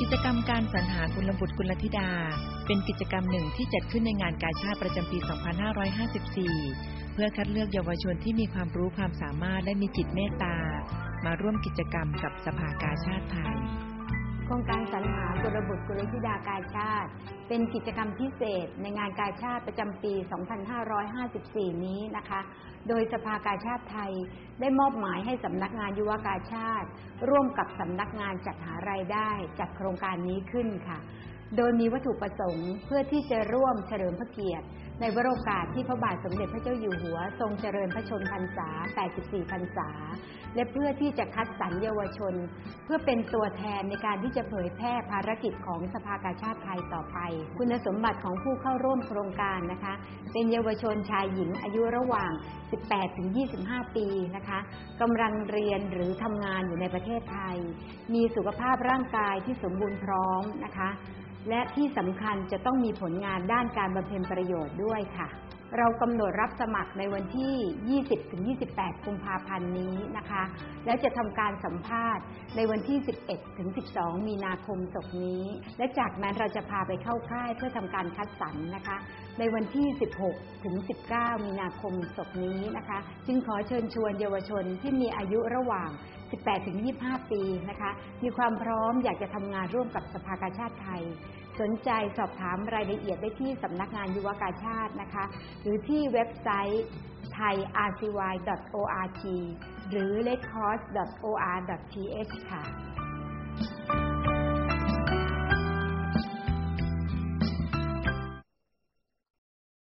กิจกรรมการสรรหากุลบุตรกุลธิดา เป็นกิจกรรมหนึ่งที่จัดขึ้นในงานกาชาติประจำปี 2554 เพื่อคัดเลือกเยาวชนที่มีความรู้ความสามารถและมีจิตเมตตา มาร่วมกิจกรรมกับสภากาชาติไทย ครงการสรรหากุลบุตรกุลธิดากาชาติ เป็นกิจกรรมพิเศษในงานกาชาติประจำปี 2554 นี้นะคะ โดยสภากาชาติไทยได้มอบหมายให้สำนักงานยุวกาชาติ ร่วมกับสำนักงานจัดหารายได้จัดโครงการนี้ขึ้นค่ะ โดยมีวัตถุประสงค์เพื่อที่จะร่วมเฉลิมพระเกียรติ ในวโรกาสที่พระบาทสมเด็จพระเจ้าอยู่หัว ทรงเจริญพระชนพรรษา 84 พรรษา และเพื่อที่จะคัดสรรเยาวชน เพื่อเป็นตัวแทนในการที่จะเผยแพร่ภารกิจของสภากาชาติไทยต่อไป คุณสมบัติของผู้เข้าร่วมโครงการนะคะ เป็นเยาวชนชายหญิงอายุระหว่าง 18-25 ปีนะคะกำลังเรียนหรือทำงานอยู่ในประเทศไทย มีสุขภาพร่างกายที่สมบูรณ์พร้อมนะคะ และที่สำคัญจะต้องมีผลงานด้านการบำเพ็ญประโยชน์ด้วยค่ะ เรากำหนดรับสมัครในวันที่ 20-28 กุมภาพันธ์นี้นะคะ และจะทำการสัมภาษณ์ในวันที่ 11-12 มีนาคมศกนี้ และจากนั้นเราจะพาไปเข้าค่ายเพื่อทำการคัดสรรนะคะ ในวันที่ 16-19 มีนาคมศกนี้นะคะ จึงขอเชิญชวนเยาวชนที่มีอายุระหว่าง 18-25 ปีนะคะ มีความพร้อมอยากจะทำงานร่วมกับสภากาชาติไทย สนใจสอบถามรายละเอียดได้ที่สำนักงานยุวกาชาตินะคะ หรือที่เว็บไซต์ thaircy.org หรือ redcross.or.th ค่ะ